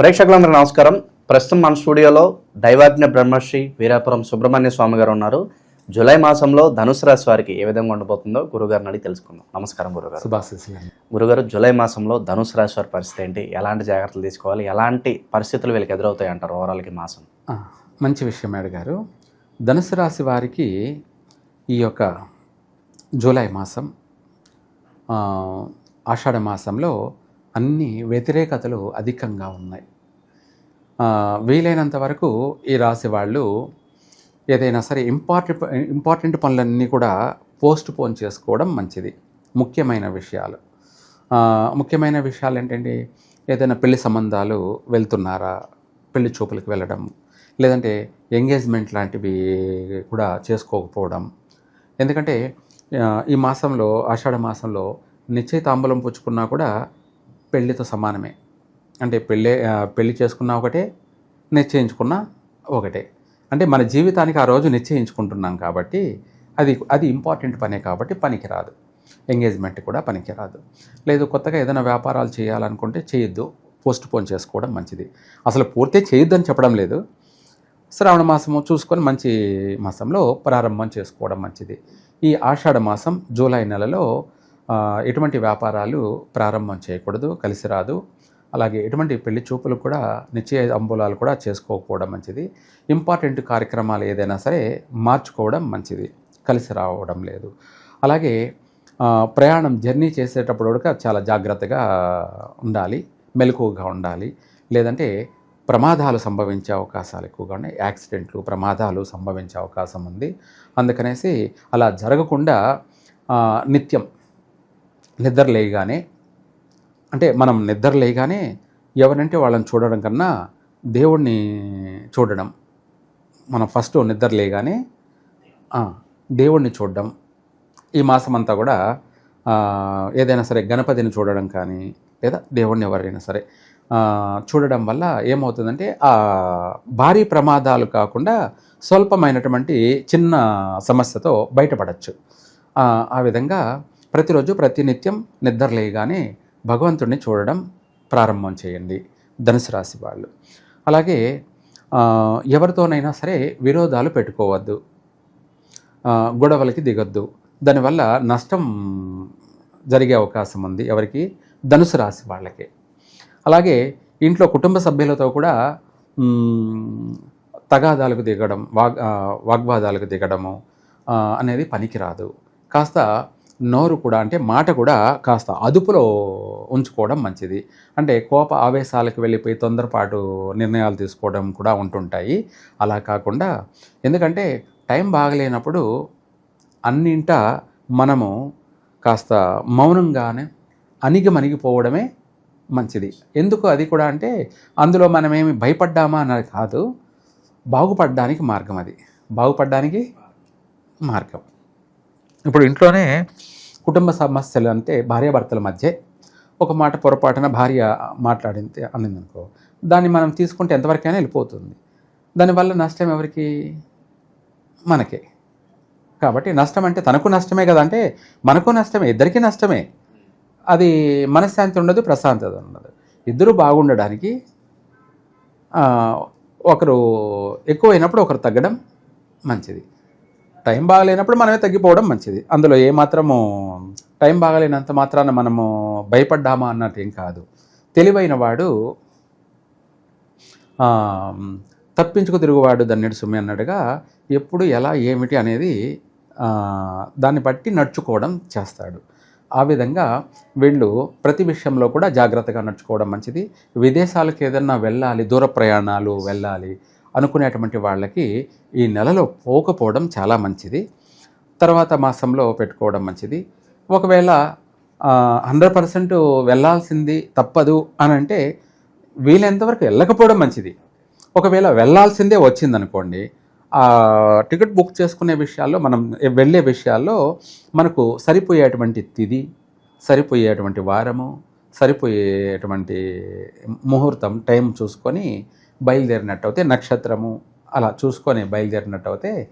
ప్రేక్షకులందరూ నమస్కారం. ప్రస్తుతం మన స్టూడియోలో దైవాజ్ఞ బ్రహ్మశ్రీ వీరాపురం సుబ్రహ్మణ్య స్వామి గారు ఉన్నారు. జూలై మాసంలో ధనుసు రాశి వారికి ఏ విధంగా ఉండబోతుందో గురుగారిని అడిగి తెలుసుకుందాం. నమస్కారం గురుగారు. గురుగారు జూలై మాసంలో ధనుసు రాశి వారి పరిస్థితి ఏంటి? ఎలాంటి జాగ్రత్తలు తీసుకోవాలి? ఎలాంటి పరిస్థితులు వీళ్ళకి ఎదురవుతాయి అంటారు ఓవరాల్కి మాసం? మంచి విషయం మేడ గారు. ధనుసు రాశి వారికి ఈ యొక్క జూలై మాసం ఆషాఢ మాసంలో అన్ని వ్యతిరేకతలు అధికంగా ఉన్నాయి. వీలైనంత వరకు ఈ రాశి వాళ్ళు ఏదైనా సరే ఇంపార్టెంట్ ఇంపార్టెంట్ పనులన్నీ కూడా పోస్ట్ పోన్ చేసుకోవడం మంచిది. ముఖ్యమైన విషయాలు. ముఖ్యమైన విషయాలు ఏంటంటే ఏదైనా పెళ్ళి సంబంధాలు వెళ్తున్నారా? పెళ్ళి చూపులకు వెళ్ళడం. లేదంటే ఎంగేజ్మెంట్ లాంటివి కూడా చేసుకోకపోవడం. ఎందుకంటే ఈ మాసంలో ఆషాఢ మాసంలో నిశ్చయితాంబూలం పుచ్చుకున్నా కూడా పెళ్ళితో సమానమే. అంటే పెళ్ళి పెళ్ళి పెళ్ళి ఒకటే నిశ్చయించుకున్న ఒకటే. అంటే మన జీవితానికి ఆ రోజు నిశ్చయించుకుంటున్నాం కాబట్టి అది అది ఇంపార్టెంట్ పనే కాబట్టి పనికిరాదు. ఎంగేజ్మెంట్ కూడా పనికిరాదు. లేదు కొత్తగా ఏదైనా వ్యాపారాలు చేయాలనుకుంటే చేయొద్దు. పోస్ట్ పోన్ చేసుకోవడం మంచిది. అసలు పూర్తి చేయొద్దని చెప్పడం లేదు. శ్రావణ మాసము చూసుకొని మంచి మాసంలో ప్రారంభం చేసుకోవడం మంచిది. ఈ ఆషాఢ మాసం జూలై నెలలో ఎటువంటి వ్యాపారాలు ప్రారంభం చేయకూడదు కలిసి రాదు. అలాగే ఎటువంటి పెళ్ళి చూపులు కూడా నిశ్చయ అంబులాలు కూడా చేసుకోకపోవడం మంచిది. ఇంపార్టెంట్ కార్యక్రమాలు ఏదైనా సరే మార్చుకోవడం మంచిది. కలిసి రావడం లేదు. అలాగే ప్రయాణం జర్నీ చేసేటప్పుడు కూడా చాలా జాగ్రత్తగా ఉండాలి. మెలకువగా ఉండాలి. లేదంటే ప్రమాదాలు సంభవించే అవకాశాలు ఎక్కువగా ఉన్నాయి. యాక్సిడెంట్లు ప్రమాదాలు సంభవించే అవకాశం ఉంది. అందుకనేసి అలా జరగకుండా నిత్యం నిద్ర లేయగానే అంటే మనం నిద్ర లేయగానే ఎవరంటే వాళ్ళని చూడడం కన్నా దేవుణ్ణి చూడడం. మనం ఫస్ట్ నిద్ర లేయగానే దేవుణ్ణి చూడడం. ఈ మాసం అంతా కూడా ఏదైనా సరే గణపతిని చూడడం కానీ లేదా దేవుణ్ణి ఎవరైనా సరే చూడడం వల్ల ఏమవుతుందంటే ఆ భారీ ప్రమాదాలు కాకుండా స్వల్పమైనటువంటి చిన్న సమస్యతో బయటపడచ్చు. ఆ విధంగా ప్రతిరోజు ప్రతినిత్యం నిద్రలేయగానే భగవంతుడిని చూడడం ప్రారంభం చేయండి. ధనుసు రాశి వాళ్ళు. అలాగే ఎవరితోనైనా సరే విరోధాలు పెట్టుకోవద్దు. గొడవలకి దిగొద్దు. దానివల్ల నష్టం జరిగే అవకాశం ఉంది ఎవరికి? ధనుసు రాశి వాళ్ళకి. అలాగే ఇంట్లో కుటుంబ సభ్యులతో కూడా తగాదాలకు దిగడం వాగ్ వాగ్వాదాలకు దిగడము అనేది పనికిరాదు. కాస్త నోరు కూడా అంటే మాట కూడా కాస్త అదుపులో ఉంచుకోవడం మంచిది. అంటే కోప ఆవేశాలకు వెళ్ళిపోయి తొందరపాటు నిర్ణయాలు తీసుకోవడం కూడా ఉంటుంటాయి. అలా కాకుండా ఎందుకంటే టైం బాగలేనప్పుడు అన్నింట మనము కాస్త మౌనంగానే అణిగిమణిగిపోవడమే మంచిది. ఎందుకు అది కూడా అంటే అందులో మనమేమి భయపడ్డామా అన్నది కాదు బాగుపడడానికి మార్గం అది. బాగుపడడానికి మార్గం. ఇప్పుడు ఇంట్లోనే కుటుంబ సమస్యలు అంటే భార్యాభర్తల మధ్య ఒక మాట పొరపాటున భార్య మాట్లాడింది అనిందనుకో దాన్ని మనం తీసుకుంటే ఎంతవరకైనా వెళ్ళిపోతుంది. దానివల్ల నష్టం ఎవరికి? మనకే. కాబట్టి నష్టం అంటే తనకు నష్టమే కదా అంటే మనకు నష్టమే ఇద్దరికీ నష్టమే. అది మనశ్శాంతి ఉండదు ప్రశాంతత ఉండదు. ఇద్దరు బాగుండడానికి ఒకరు ఎక్కువైనప్పుడు ఒకరు తగ్గడం మంచిది. టైం బాగలేనప్పుడు మనమే తగ్గిపోవడం మంచిది. అందులో ఏ మాత్రము టైం బాగలేనంత మాత్రాన మనము భయపడ్డామా అన్నట్టు ఏం కాదు. తెలివైన వాడు తప్పించుకు తిరుగువాడు దన్నెడు సుమి అన్నట్టుగా ఎప్పుడు ఎలా ఏమిటి అనేది దాన్ని బట్టి నడుచుకోవడం చేస్తాడు. ఆ విధంగా వీళ్ళు ప్రతి విషయంలో కూడా జాగ్రత్తగా నడుచుకోవడం మంచిది. విదేశాలకు ఏదన్నా వెళ్ళాలి దూర ప్రయాణాలు వెళ్ళాలి అనుకునేటువంటి వాళ్ళకి ఈ నెలలో పోకపోవడం చాలా మంచిది. తర్వాత మాసంలో పెట్టుకోవడం మంచిది. ఒకవేళ హండ్రెడ్ పర్సెంట్ వెళ్ళాల్సింది తప్పదు అని అంటే వీలైనంతవరకు వెళ్ళకపోవడం మంచిది. ఒకవేళ వెళ్ళాల్సిందే వచ్చిందనుకోండి టికెట్ బుక్ చేసుకునే విషయాల్లో మనం వెళ్ళే విషయాల్లో మనకు సరిపోయేటువంటి తిది సరిపోయేటువంటి వారము సరిపోయేటువంటి ముహూర్తం టైం చూసుకొని బయలుదేరినట్టయితే నక్షత్రము అలా చూసుకొని బయలుదేరినట్టయితే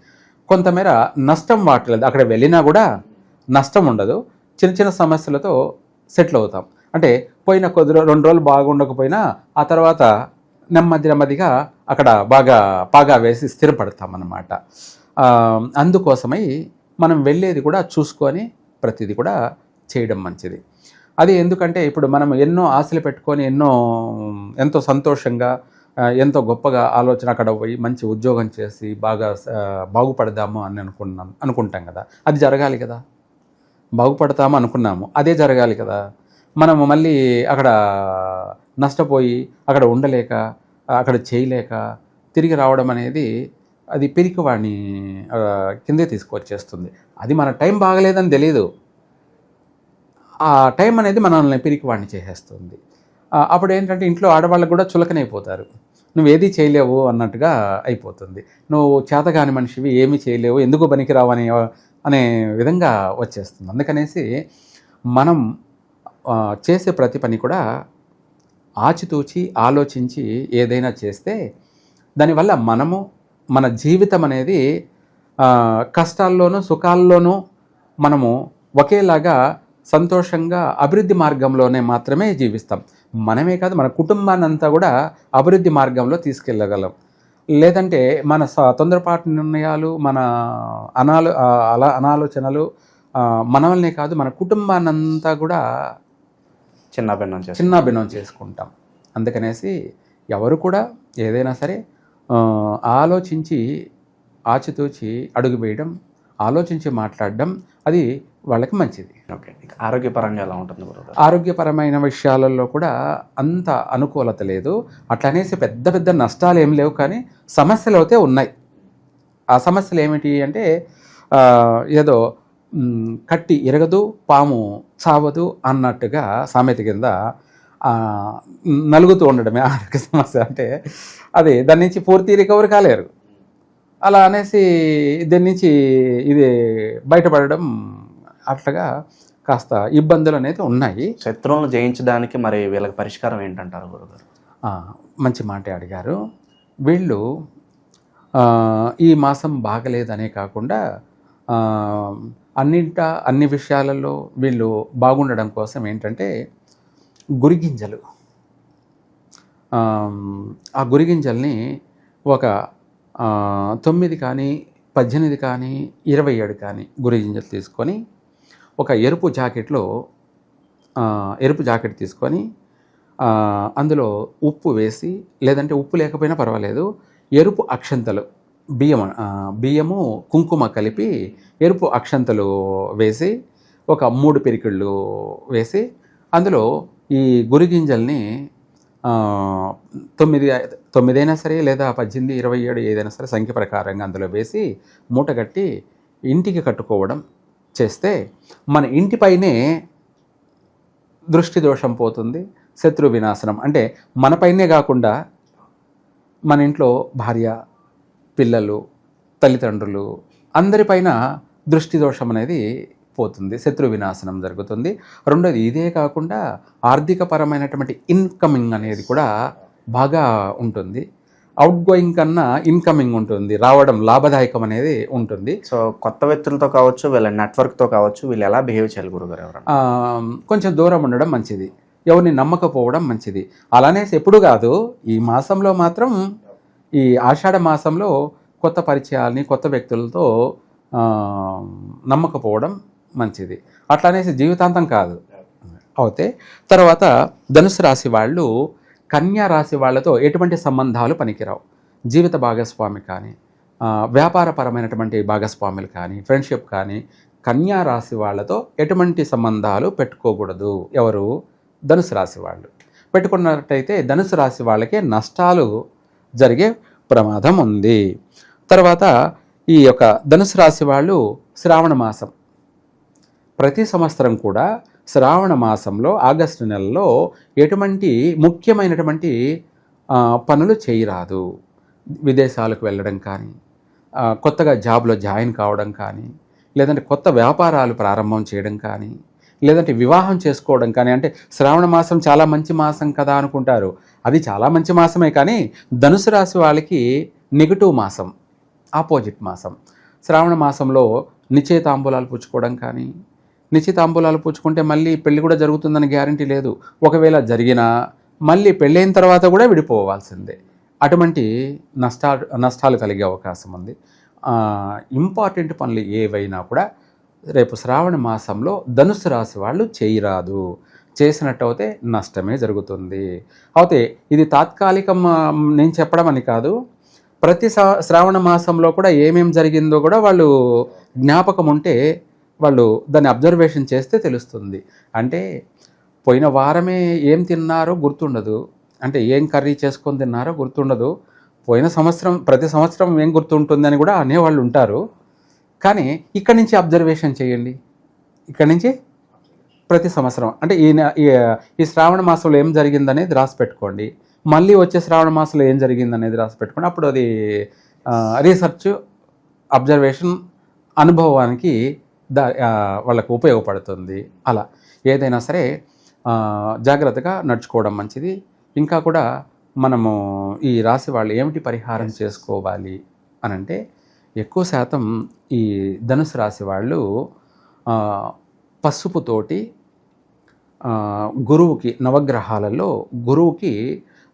కొంతమేర నష్టం వాటలేదు అక్కడ వెళ్ళినా కూడా నష్టం ఉండదు. చిన్న చిన్న సమస్యలతో సెటిల్ అవుతాం. అంటే పోయిన కొద్ది రో- రెండు రోజులు బాగుండకపోయినా ఆ తర్వాత నెమ్మది నెమ్మదిగా అక్కడ బాగా పాగా వేసి స్థిరపడతామన్నమాట. అన్నమాట అందుకోసమై మనం వెళ్ళేది కూడా చూసుకొని ప్రతిదీ కూడా చేయడం మంచిది. అది ఎందుకంటే ఇప్పుడు మనం ఎన్నో ఆశలు పెట్టుకొని ఎన్నో ఎంతో సంతోషంగా ఎంతో గొప్పగా ఆలోచన అక్కడ పోయి మంచి ఉద్యోగం చేసి బాగా బాగుపడదాము అని అనుకున్నాం అనుకుంటాం కదా. అది జరగాలి కదా. బాగుపడతాము అనుకున్నాము. అదే జరగాలి కదా. మనము మళ్ళీ అక్కడ నష్టపోయి అక్కడ ఉండలేక అక్కడ చేయలేక తిరిగి రావడం అనేది అది పిరికివాణి కిందే తీసుకొచ్చేస్తుంది. అది మన టైం బాగలేదని తెలియదు ఆ టైం అనేది మనల్ని పిరికివాణి చేసేస్తుంది. అప్పుడు ఏంటంటే ఇంట్లో ఆడవాళ్ళకు కూడా చులకనైపోతారు. నువ్వు ఏది చేయలేవు అన్నట్టుగా అయిపోతుంది. నువ్వు చేతగాని మనిషివి ఏమీ చేయలేవు ఎందుకు పనికిరావు అనే అనే విధంగా వచ్చేస్తుంది. అందుకనేసి మనం చేసే ప్రతి పని కూడా ఆచితూచి ఆలోచించి ఏదైనా చేస్తే దానివల్ల మనము మన జీవితం అనేది కష్టాల్లోనూ సుఖాల్లోనూ మనము ఒకేలాగా సంతోషంగా అభివృద్ధి మార్గంలోనే మాత్రమే జీవిస్తాం. మనమే కాదు మన కుటుంబాన్ని అంతా కూడా అభివృద్ధి మార్గంలో తీసుకెళ్ళగలం. లేదంటే మన తొందరపాటు నిర్ణయాలు మన అనాలో అలా అనాలోచనలు మనల్నే కాదు మన కుటుంబాన్ని అంతా కూడా చిన్న భిన్నం చిన్న భిన్నం చేసుకుంటాం. అందుకనేసి ఎవరు కూడా ఏదైనా సరే ఆలోచించి ఆచితూచి అడుగు వేయడం ఆలోచించి మాట్లాడడం అది వాళ్ళకి మంచిది. ఓకే. ఆరోగ్యపరంగా ఎలా ఉంటుంది ఆరోగ్యపరమైన విషయాలలో కూడా అంత అనుకూలత లేదు. అట్లనేసి పెద్ద పెద్ద నష్టాలు ఏం లేవు కానీ సమస్యలు అయితే ఉన్నాయి. ఆ సమస్యలు ఏమిటి అంటే ఏదో కట్టి ఎరగదు పాము చావదు అన్నట్టుగా సామెత కింద నలుగుతూ ఉండడమే ఆరోగ్య సమస్య. అంటే అది దాని నుంచి పూర్తి రికవరీ కాలేరు. అలా అనేసి దీని నుంచి ఇది బయటపడడం అట్లాగా కాస్త ఇబ్బందులు అనేది ఉన్నాయి. శత్రువులను జయించడానికి మరి వీళ్ళకి పరిష్కారం ఏంటంటారు గురుగారు? మంచి మాట అడిగారు. వీళ్ళు ఈ మాసం బాగలేదనే కాకుండా అన్నింట అన్ని విషయాలలో వీళ్ళు బాగుండడం కోసం ఏంటంటే గురిగింజలు. ఆ, గురిగింజల్ని ఒక తొమ్మిది కానీ పద్దెనిమిది కానీ ఇరవై ఏడు కానీ గురిగింజలు తీసుకొని ఒక ఎరుపు జాకెట్లో ఎరుపు జాకెట్ తీసుకొని అందులో ఉప్పు వేసి లేదంటే ఉప్పు లేకపోయినా పర్వాలేదు ఎరుపు అక్షంతలు బియ్యం బియ్యము కుంకుమ కలిపి ఎరుపు అక్షంతలు వేసి ఒక మూడు పిరికిళ్ళు వేసి అందులో ఈ గురిగింజల్ని తొమ్మిది తొమ్మిదైనా సరే లేదా పద్దెనిమిది ఇరవై ఏడు ఏదైనా సరే సంఖ్య ప్రకారంగా అందులో వేసి మూట కట్టి ఇంటికి కట్టుకోవడం చేస్తే మన ఇంటిపైనే దృష్టి దోషం పోతుంది శత్రు వినాశనం. అంటే మనపైనే కాకుండా మన ఇంట్లో భార్య పిల్లలు తల్లిదండ్రులు అందరిపైన దృష్టి దోషం అనేది పోతుంది శత్రు వినాశనం జరుగుతుంది. రెండోది ఇదే కాకుండా ఆర్థికపరమైనటువంటి ఇన్కమింగ్ అనేది కూడా బాగా ఉంటుంది. అవుట్ గోయింగ్ కన్నా ఇన్కమింగ్ ఉంటుంది. రావడం లాభదాయకం అనేది ఉంటుంది. సో కొత్త వ్యక్తులతో కావచ్చు వీళ్ళ నెట్వర్క్తో కావచ్చు వీళ్ళు ఎలా బిహేవ్ చేయాలి గురుగారు కొంచెం దూరం ఉండడం మంచిది. ఎవరిని నమ్మకపోవడం మంచిది. అలానేసి ఎప్పుడు కాదు ఈ మాసంలో మాత్రం ఈ ఆషాఢ మాసంలో కొత్త పరిచయాల్ని కొత్త వ్యక్తులతో నమ్మకపోవడం మంచిది. అట్లనేసి జీవితాంతం కాదు. అవుతే తర్వాత ధనుసు రాశి వాళ్ళు కన్యా రాశి వాళ్ళతో ఎటువంటి సంబంధాలు పనికిరావు. జీవిత భాగస్వామి కానీ వ్యాపారపరమైనటువంటి భాగస్వాములు కానీ ఫ్రెండ్షిప్ కానీ కన్యా రాశి వాళ్ళతో ఎటువంటి సంబంధాలు పెట్టుకోకూడదు. ఎవరు? ధనుసు రాశి వాళ్ళు. పెట్టుకున్నట్టయితే ధనుసు రాశి వాళ్ళకే నష్టాలు జరిగే ప్రమాదం ఉంది. తర్వాత ఈ యొక్క ధనుసు రాశి వాళ్ళు శ్రావణ మాసం. ప్రతి సంవత్సరం కూడా శ్రావణ మాసంలో ఆగస్టు నెలలో ఎటువంటి ముఖ్యమైనటువంటి పనులు చేయరాదు. విదేశాలకు వెళ్ళడం కానీ కొత్తగా జాబ్లో జాయిన్ కావడం కానీ లేదంటే కొత్త వ్యాపారాలు ప్రారంభం చేయడం కానీ లేదంటే వివాహం చేసుకోవడం కానీ అంటే శ్రావణ మాసం చాలా మంచి మాసం కదా అనుకుంటారు. అది చాలా మంచి మాసమే కానీ ధనుసు రాశి వాళ్ళకి నెగిటివ్ మాసం ఆపోజిట్ మాసం. శ్రావణ మాసంలో నిశ్చయితాంబూలాలు పుచ్చుకోవడం కానీ నిశ్చితాంబూలాలు పుచ్చుకుంటే మళ్ళీ పెళ్ళి కూడా జరుగుతుందని గ్యారంటీ లేదు. ఒకవేళ జరిగినా మళ్ళీ పెళ్ళైన తర్వాత కూడా విడిపోవాల్సిందే. అటువంటి నష్టాలు నష్టాలు కలిగే అవకాశం ఉంది. ఇంపార్టెంట్ పనులు ఏవైనా కూడా రేపు శ్రావణ మాసంలో ధనుసు రాశి వాళ్ళు చేయరాదు. చేసినట్టయితే నష్టమే జరుగుతుంది. అయితే ఇది తాత్కాలికం నేను చెప్పడం అని కాదు. ప్రతి సా- శ్రావణ మాసంలో కూడా ఏమేం జరిగిందో కూడా వాళ్ళు జ్ఞాపకం ఉంటే వాళ్ళు దాన్ని అబ్జర్వేషన్ చేస్తే తెలుస్తుంది. అంటే పోయిన వారమే ఏం తిన్నారో గుర్తుండదు. అంటే ఏం కర్రీ చేసుకొని తిన్నారో గుర్తుండదు. పోయిన సంవత్సరం ప్రతి సంవత్సరం ఏం గుర్తుంటుందని కూడా అనేవాళ్ళు ఉంటారు. కానీ ఇక్కడి నుంచి అబ్జర్వేషన్ చేయండి. ఇక్కడి నుంచి ప్రతి సంవత్సరం. అంటే ఈ ఈ- ఈ శ్రావణ మాసంలో ఏం జరిగిందనేది రాసి పెట్టుకోండి మళ్ళీ వచ్చే శ్రావణ మాసంలో ఏం జరిగిందనేది రాసి పెట్టుకోండి అప్పుడు అది రీసెర్చ్ అబ్జర్వేషన్ అనుభవానికి దా వాళ్ళకు ఉపయోగపడుతుంది. అలా. ఏదైనా సరే జాగ్రత్తగా నడుచుకోవడం మంచిది. ఇంకా కూడా మనము ఈ రాశి వాళ్ళు ఏమిటి పరిహారం చేసుకోవాలి అని అంటే ఎక్కువ శాతం ఈ ధనుసు రాశి వాళ్ళు పసుపుతోటి గురువుకి నవగ్రహాలలో గురువుకి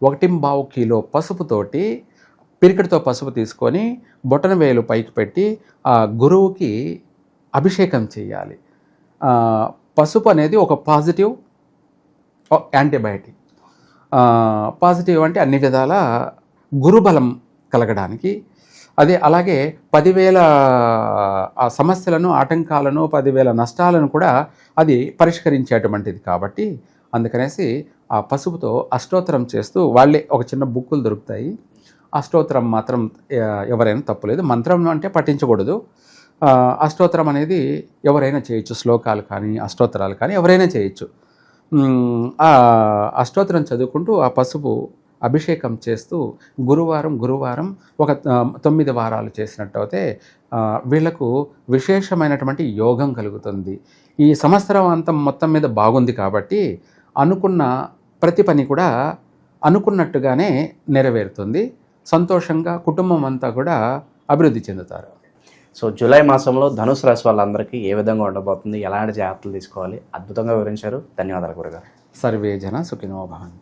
ఒకటింబావు కిలో పసుపుతోటి పిరికిడితో పసుపు తీసుకొని బొటన వేలు పైకి పెట్టి ఆ గురువుకి అభిషేకం చేయాలి. పసుపు అనేది ఒక పాజిటివ్ యాంటీబయాటిక్. పాజిటివ్ అంటే అన్ని విధాల గురుబలం కలగడానికి. అదే అలాగే పదివేల సమస్యలను ఆటంకాలను పదివేల నష్టాలను కూడా అది పరిష్కరించేటువంటిది కాబట్టి అందుకనేసి ఆ పసుపుతో అష్టోత్తరం చేస్తూ వాళ్ళే ఒక చిన్న బుక్కులు దొరుకుతాయి. అష్టోత్తరం మాత్రం ఎవరైనా తప్పులేదు. మంత్రం అంటే పఠించకూడదు. అష్టోత్తరం అనేది ఎవరైనా చేయొచ్చు. శ్లోకాలు కానీ అష్టోత్తరాలు కానీ ఎవరైనా చేయొచ్చు. ఆ అష్టోత్తరం చదువుకుంటూ ఆ పసుపు అభిషేకం చేస్తూ గురువారం గురువారం ఒక తొమ్మిది వారాలు చేసినట్టయితే ఆ, వీళ్ళకు విశేషమైనటువంటి యోగం కలుగుతుంది. ఈ సంవత్సరం అంతం మొత్తం మీద బాగుంది కాబట్టి అనుకున్న ప్రతి పని కూడా అనుకున్నట్టుగానే నెరవేరుతుంది. సంతోషంగా కుటుంబం అంతా కూడా అభివృద్ధి చెందుతారు. సో జూలై మాసంలో ధనుసు రాశి వాళ్ళందరికీ ఏ విధంగా ఉండబోతుంది? ఎలాంటి జాగ్రత్తలు తీసుకోవాలి? అద్భుతంగా వివరించారు. ధన్యవాదాలు గురుగారు. సర్వే జన సుఖినో భవంతు.